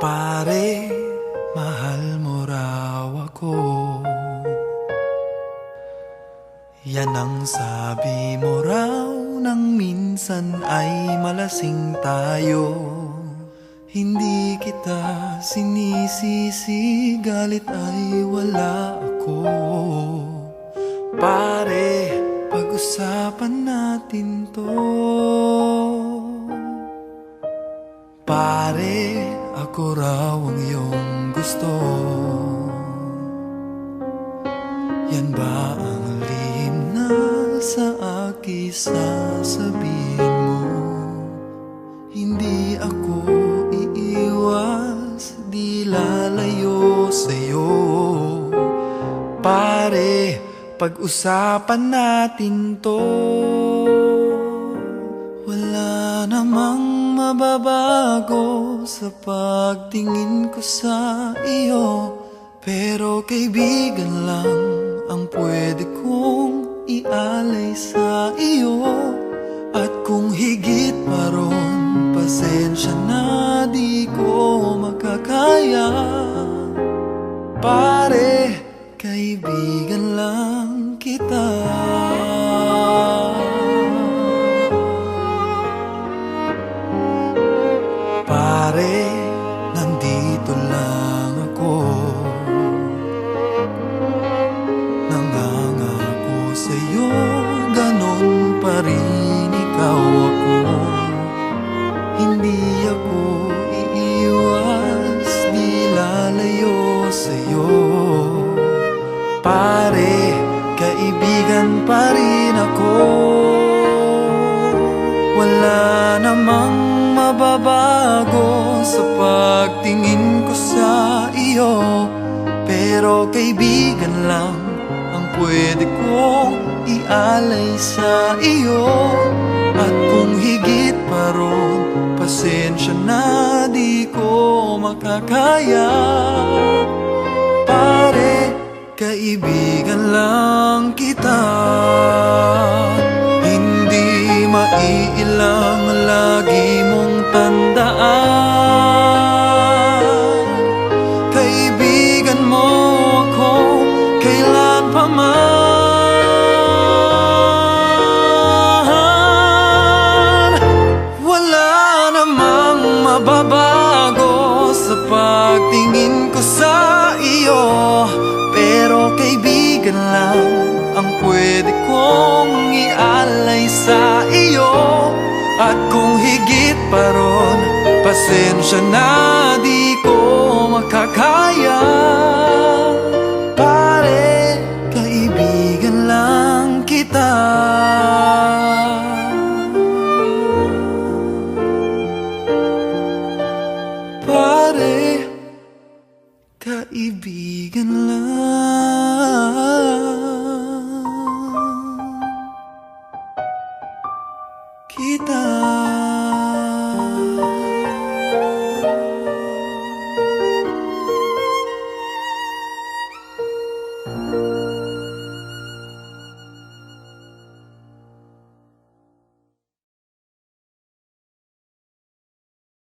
Pare, mahal mo raw ako. Yan ang sabi mo raw Nang minsan ay malasing tayo. Hindi kita sinisisi Galit ay wala ako. Pare, pag-usapan natin to. Pare, ako raw ang iyong gusto. Yan ba ang lihim na sa akin sasabihin mo? Hindi ako iiwas, di lalayo sa'yo. Pare, pag-usapan natin to namang mababago sa pagtingin ko sa iyo. Pero kaibigan lang ang pwede kong ialay sa iyo. At kung higit pa ron, pasensya na di ko makakaya. Pare, kaibigan lang kita Pare, nandito lang ako. Nangangako sa'yo, ganon pa rin ikaw ako. Hindi ako iiwas, di lalayo sa'yo. Pare, kaibigan pa rin ako. Wala namang mababago sa pagtingin ko sa iyo Pero kaibigan lang ang pwede kong ialay sa iyo. At kung higit pa ron, pasensya na di ko makakaya. Pare, kaibigan lang kita. Hindi maiilang lagi mong tandaan kailan pa man Wala namang mababago sa pagtingin ko sa iyo. Pero kaibigan lang ang pwede kong ialay sa iyo. At kung higit pa ron, pasensya na di ko makakaya Pare, kaibigan lang